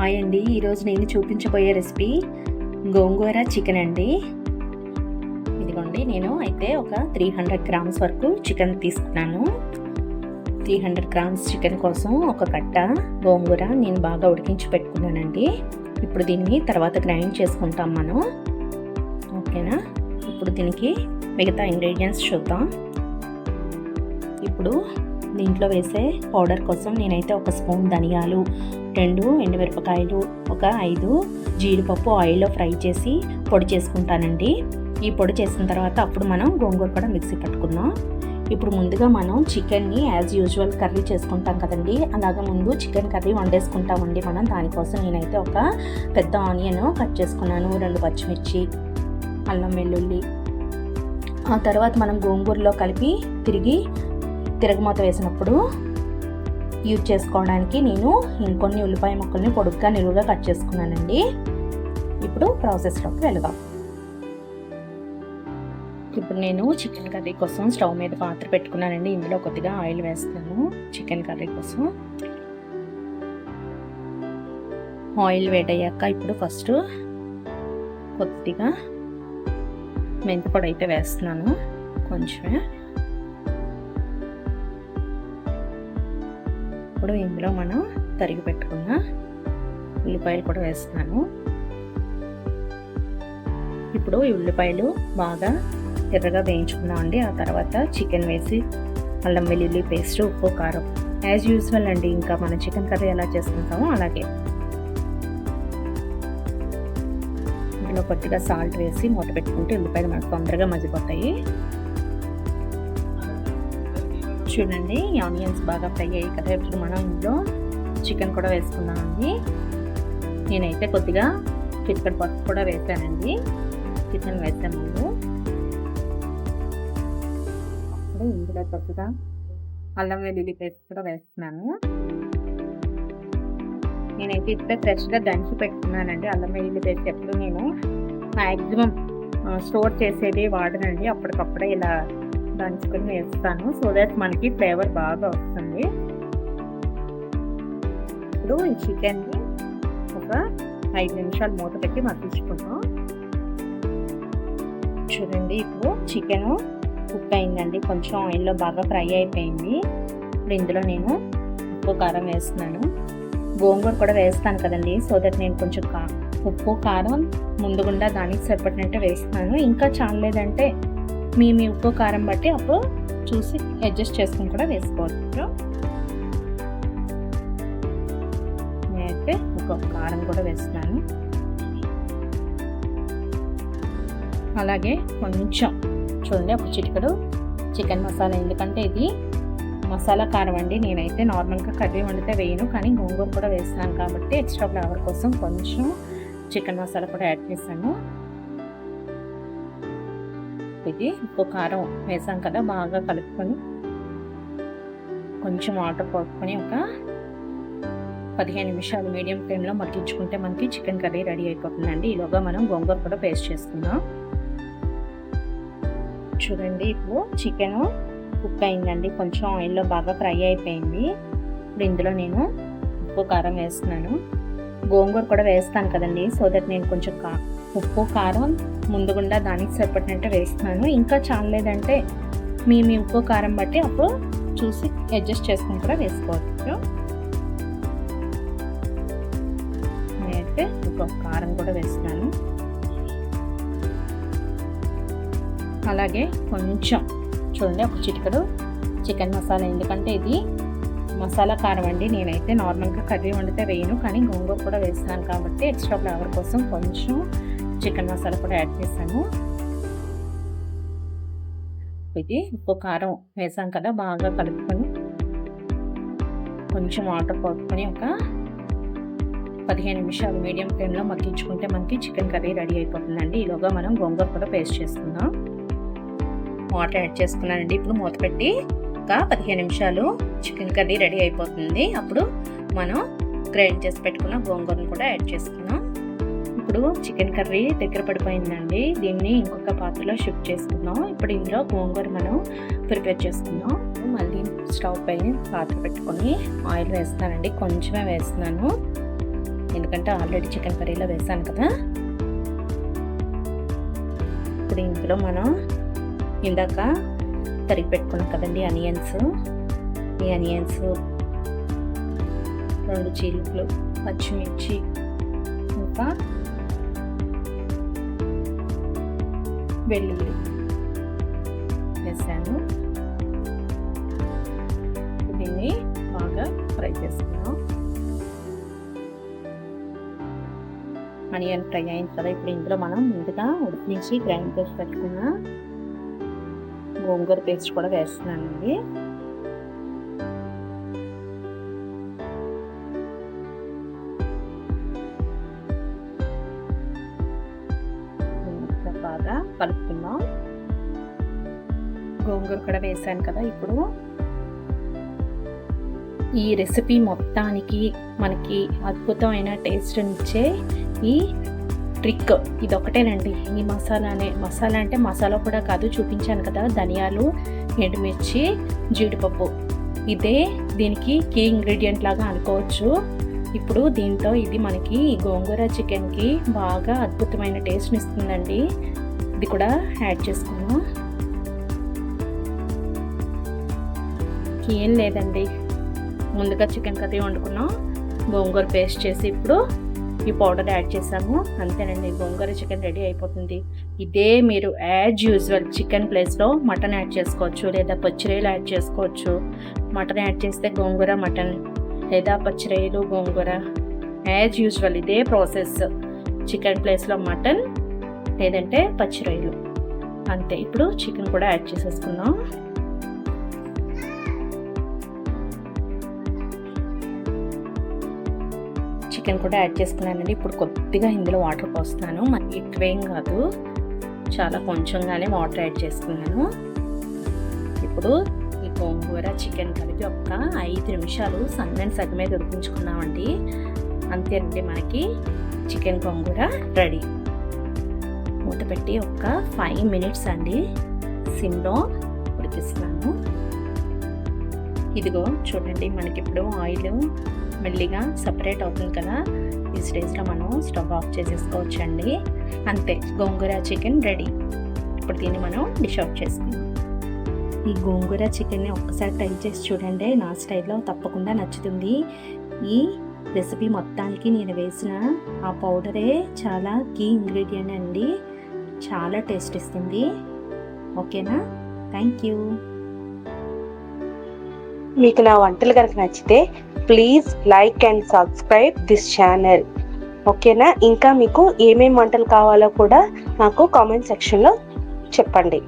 Hi అండి. ఈరోజు నేను చూపించబోయే రెసిపీ గోంగూర చికెన్ అండి. ఇదిగోండి నేను అయితే ఒక త్రీ హండ్రెడ్ గ్రామ్స్ వరకు చికెన్ తీసుకున్నాను. త్రీ హండ్రెడ్ గ్రామ్స్ చికెన్ కోసం ఒక కట్ట గోంగూర నేను బాగా ఉడికించి పెట్టుకున్నానండి. ఇప్పుడు దీన్ని తర్వాత గ్రైండ్ చేసుకుంటాం మనం. ఓకేనా? ఇప్పుడు దీనికి మిగతా ఇంగ్రీడియంట్స్ చూద్దాం. ఇప్పుడు దీంట్లో వేసే పౌడర్ కోసం నేనైతే ఒక స్పూన్ ధనియాలు రెండు ఎండుమిరపకాయలు ఒక ఐదు జీడిపప్పు ఆయిల్లో ఫ్రై చేసి పొడి చేసుకుంటానండి. ఈ పొడి చేసిన తర్వాత అప్పుడు మనం గోంగూర కూడా మిక్సీ పట్టుకుందాం. ఇప్పుడు ముందుగా మనం చికెన్ని యాజ్ యూజువల్ కర్రీ చేసుకుంటాం కదండి. అలాగే ముందు చికెన్ కర్రీ వండేసుకుంటామండి మనం. దానికోసం నేనైతే ఒక పెద్ద ఆనియన్ కట్ చేసుకున్నాను రెండు పచ్చిమిర్చి అల్లం వెల్లుల్లి. ఆ తర్వాత మనం గోంగూరలో కలిపి తిరిగి తిరగమూత వేసినప్పుడు యూజ్ చేసుకోవడానికి నేను ఇంకొన్ని ఉల్లిపాయ ముక్కల్ని పొడుగ్గా నిలువుగా కట్ చేసుకున్నానండి. ఇప్పుడు ప్రాసెస్లోకి వెళదాం. ఇప్పుడు నేను చికెన్ కర్రీ కోసం స్టవ్ మీద పాత్ర పెట్టుకున్నానండి. ఇందులో కొద్దిగా ఆయిల్ వేస్తాను చికెన్ కర్రీ కోసం. ఆయిల్ వేడయ్యాక ఇప్పుడు ఫస్ట్ కొద్దిగా మెంతిపొడి అయితే వేస్తున్నాను. కొంచెమే. ఇప్పుడు ఇందులో మనం తరిగి పెట్టుకున్న ఉల్లిపాయలు కూడా వేస్తున్నాను. ఇప్పుడు ఈ ఉల్లిపాయలు బాగా ఎర్రగా వేయించుకున్నామండి. ఆ తర్వాత చికెన్ వేసి అల్లం వెల్లుల్లి పేస్ట్ ఉప్పు కారం. యాజ్ యూజువల్ అండి ఇంకా మనం చికెన్ కర్రీ ఎలా చేసుకుంటామో అలాగే. ఇందులో కొద్దిగా సాల్ట్ వేసి మూత పెట్టుకుంటే ఉల్లిపాయలు మనకు తొందరగా మగ్గిపోతాయి చూడండి. ఆనియన్స్ బాగా ఫ్రై అయ్యాయి కదా ఇప్పుడు మనం ఇంట్లో చికెన్ కూడా వేసుకున్నామండి నేనైతే కొద్దిగా చికెన్ పప్పు కూడా వేసానండి. చికెన్ వేసే ముందు. అప్పుడు ఇందులో కొద్దిగా అల్లం వెల్లుల్లి పేస్ట్ కూడా వేస్తున్నాను. నేనైతే ఇప్పుడే ఫ్రెష్గా దంచి పెట్టుకున్నానండి. అల్లం వెల్లుల్లి పేస్ట్ ఎప్పుడు నేను మ్యాక్సిమం స్టోర్ చేసేది వాడనండి. అప్పటికప్పుడే ఇలా దంచుకొని వేస్తాను. సో దట్ మనకి ఫ్లేవర్ బాగా వస్తుంది. ఇప్పుడు ఈ చికెన్ని ఒక ఐదు నిమిషాలు మూత పెట్టి మగ్గించుకుందాం. చూడండి ఇప్పుడు చికెన్ కుక్ అయిందండి. కొంచెం ఆయిల్లో బాగా ఫ్రై అయిపోయింది. ఇప్పుడు ఇందులో నేను ఉప్పు కారం వేస్తున్నాను. గోంగూర కూడా వేస్తాను కదండి. సో దట్ నేను కొంచెం కా ఉప్పు కారం ముందుగుండా దానికి సరిపడినట్టు వేస్తున్నాను. ఇంకా చాలలేదంటే మీ మీ ఉప్పు కారం బట్టి అప్పుడు చూసి అడ్జస్ట్ చేసుకుని కూడా వేసుకోవచ్చు. నేనైతే ఒక కారం కూడా వేస్తున్నాను. అలాగే కొంచెం చూడండి ఒక చిటికడు చికెన్ మసాలా. ఎందుకంటే ఇది మసాలా కారం అండి. నేనైతే నార్మల్గా కర్రీ వండితే వేయను కానీ గోంగూర కూడా వేస్తాను కాబట్టి ఎక్స్ట్రా ఫ్లేవర్ కోసం కొంచెం చికెన్ మసాలా కూడా యాడ్ చేశాను. ఇది ఉప్పు కారం వేసాం కదా బాగా కలుపుకొని కొంచెం వాటర్ పోసుకొని ఒక పదిహేను నిమిషాలు మీడియం ఫ్లేమ్లో మగ్గించుకుంటే మనకి చికెన్ కర్రీ రెడీ అయిపోతుందండి. ఈలోగా మనం గోంగూర కూడా పేస్ట్ చేసుకుందాం. చూడండి ఇప్పుడు చికెన్ కుక్ అయిందండి. కొంచెం ఆయిల్లో బాగా ఫ్రై అయిపోయింది. ఇప్పుడు ఇందులో నేను ఉప్పు కారం వేస్తున్నాను. గోంగూర కూడా వేస్తాను కదండి సో దట్ నేను కొంచెం కా ఉప్పు కారం ముందుగుండా దానికి సరిపడినట్టు వేస్తున్నాను. ఇంకా చాలేదంటే మీ మీ ఉప్పు కారం బట్టి అప్పుడు చూసి అడ్జస్ట్ చేసుకుని కూడా వేసుకోవచ్చు. నేనైతే ఇంకొక కారం కూడా వేస్తున్నాను. అలాగే కొంచెం చూడండి ఒక చిటికడు చికెన్ మసాలా. ఎందుకంటే ఇది మసాలా కారం అండి. నేనైతే నార్మల్గా కర్రీ వండితే వేయను కానీ గోంగూర కూడా వేస్తాను కాబట్టి ఎక్స్ట్రా ఫ్లేవర్ కోసం కొంచెం చికెన్ మసాలా కూడా యాడ్ చేశాను. ఇది ఉప్పు కారం వేసాం కదా బాగా కలుపుకొని కొంచెం వాటర్ పోసుకొని ఒక పదిహేను నిమిషాలు మీడియం ఫ్లేమ్లో మగ్గించుకుంటే మనకి చికెన్ కర్రీ రెడీ అయిపోతుందండి. ఈలోగా మనం గోంగూర కూడా పేస్ట్ చేసుకుందాం. వాటర్ యాడ్ చేసుకున్నానండి. ఇప్పుడు మూత పెట్టి ఒక పదిహేను నిమిషాలు చికెన్ కర్రీ రెడీ అయిపోతుంది. అప్పుడు మనం గ్రైండ్ చేసి పెట్టుకున్న గోంగూరను కూడా యాడ్ చేసుకున్నాం ఇప్పుడు చికెన్ కర్రీ దగ్గర పడిపోయిందండి. దీన్ని ఇంకొక పాత్రలో షిఫ్ట్ చేసుకుందాం. ఇప్పుడు ఇందులో గోంగూర మనం ప్రిపేర్ చేసుకుందాం. మళ్ళీ స్టవ్ పైన పాత్ర పెట్టుకొని ఆయిల్ వేస్తానండి. కొంచెమే వేస్తున్నాను. ఎందుకంటే ఆల్రెడీ చికెన్ కర్రీలో వేసాను కదా. ఇప్పుడు ఇందులో మనం ఇందాక తరిగి పెట్టుకున్నాం కదండి అనియన్స్ ఈ అనియన్స్ రెండు చీలికలు పచ్చిమిర్చి ఇంకా వెల్లుల్లి. వేసాను. దీన్ని బాగా ఫ్రై చేసుకున్నాం. ఆనియన్ ఫ్రై అయిన కదా ఇప్పుడు ఇందులో మనం ముందుగా ఉడికించి గ్రైండ్ చేసి పెట్టుకున్న గోంగూర పేస్ట్ కూడా వేస్తున్నానండి. గోంగూర కూడా వేసాను కదా ఇప్పుడు. ఈ రెసిపీ మొత్తానికి మనకి అద్భుతమైన టేస్ట్ ఇచ్చే ఈ ట్రిక్ ఇది ఒకటేనండి ఈ మసాలానే మసాలా అంటే మసాలా కూడా కాదు చూపించాను కదా. ధనియాలు ఎండుమిర్చి జీడిపప్పు. ఇదే దీనికి కీ ఇంగ్రీడియంట్ లాగా అనుకోవచ్చు. ఇప్పుడు దీంతో ఇది మనకి ఈ గోంగూర చికెన్కి బాగా అద్భుతమైన టేస్ట్ని ఇస్తుందండి. ఇది కూడా యాడ్ చేసుకున్నాం ఏం లేదండి. ముందుగా చికెన్ కర్రీ వండుకున్నాం. గోంగూర పేస్ట్ చేసి ఇప్పుడు ఈ పౌడర్ యాడ్ చేసాము. అంతేనండి గోంగూర చికెన్ రెడీ అయిపోతుంది. ఇదే మీరు యాజ్ యూజువల్ చికెన్ ప్లేస్లో మటన్ యాడ్ చేసుకోవచ్చు లేదా పచ్చిరేలు యాడ్ చేసుకోవచ్చు. మటన్ యాడ్ చేస్తే గోంగూర మటన్ లేదా పచ్చిరేలు గోంగూర. యాజ్ యూజువల్ ఇదే ప్రాసెస్. చికెన్ ప్లేస్లో మటన్ లేదంటే పచ్చిరేలు. అంతే ఇప్పుడు చికెన్ కూడా యాడ్ చేసేసుకుందాం. చికెన్ కూడా యాడ్ చేసుకున్నానండి. ఇప్పుడు కొద్దిగా ఇందులో వాటర్ పోస్తున్నాను. మరి ఎక్కువేం కాదు. చాలా కొంచెంగానే వాటర్ యాడ్ చేసుకున్నాను. ఇప్పుడు ఈ గోంగూర చికెన్ కలిపి ఒక ఐదు నిమిషాలు సన్నని సగమే ఉడికించుకున్నామండి. అంతేనండి మనకి చికెన్ గోంగూర రెడీ. మూత పెట్టి ఒక ఫైవ్ మినిట్స్ అండి సిమ్లో ఉడికిస్తున్నాను. ఇదిగో చూడండి మనకి ఇప్పుడు ఆయిల్ మెల్లిగా సపరేట్ అవుతుంది కదా ఈ స్టేజ్లో మనం స్టవ్ ఆఫ్ చేసేసుకోవచ్చండి. అంతే గోంగూర చికెన్ రెడీ. ఇప్పుడు దీన్ని మనం డిష్ అవుట్ చేసుకుందాం. ఈ గోంగూర చికెన్ని ఒక్కసారి ట్రై చేసి చూడండి నా స్టైల్లో తప్పకుండా నచ్చుతుంది. ఈ రెసిపీ మొత్తానికి నేను వేసిన ఆ పౌడరే చాలా కీ ఇంగ్రీడియంట్ అండి. చాలా టేస్ట్ ఇస్తుంది. ఓకేనా? Thank you. మీకు నా వంటలు కనుక నచ్చితే please like and subscribe this channel ఓకేనా? ఇంకా మీకు ఏమేమి వంటలు కావాలో కూడా నాకు కామెంట్ సెక్షన్లో చెప్పండి.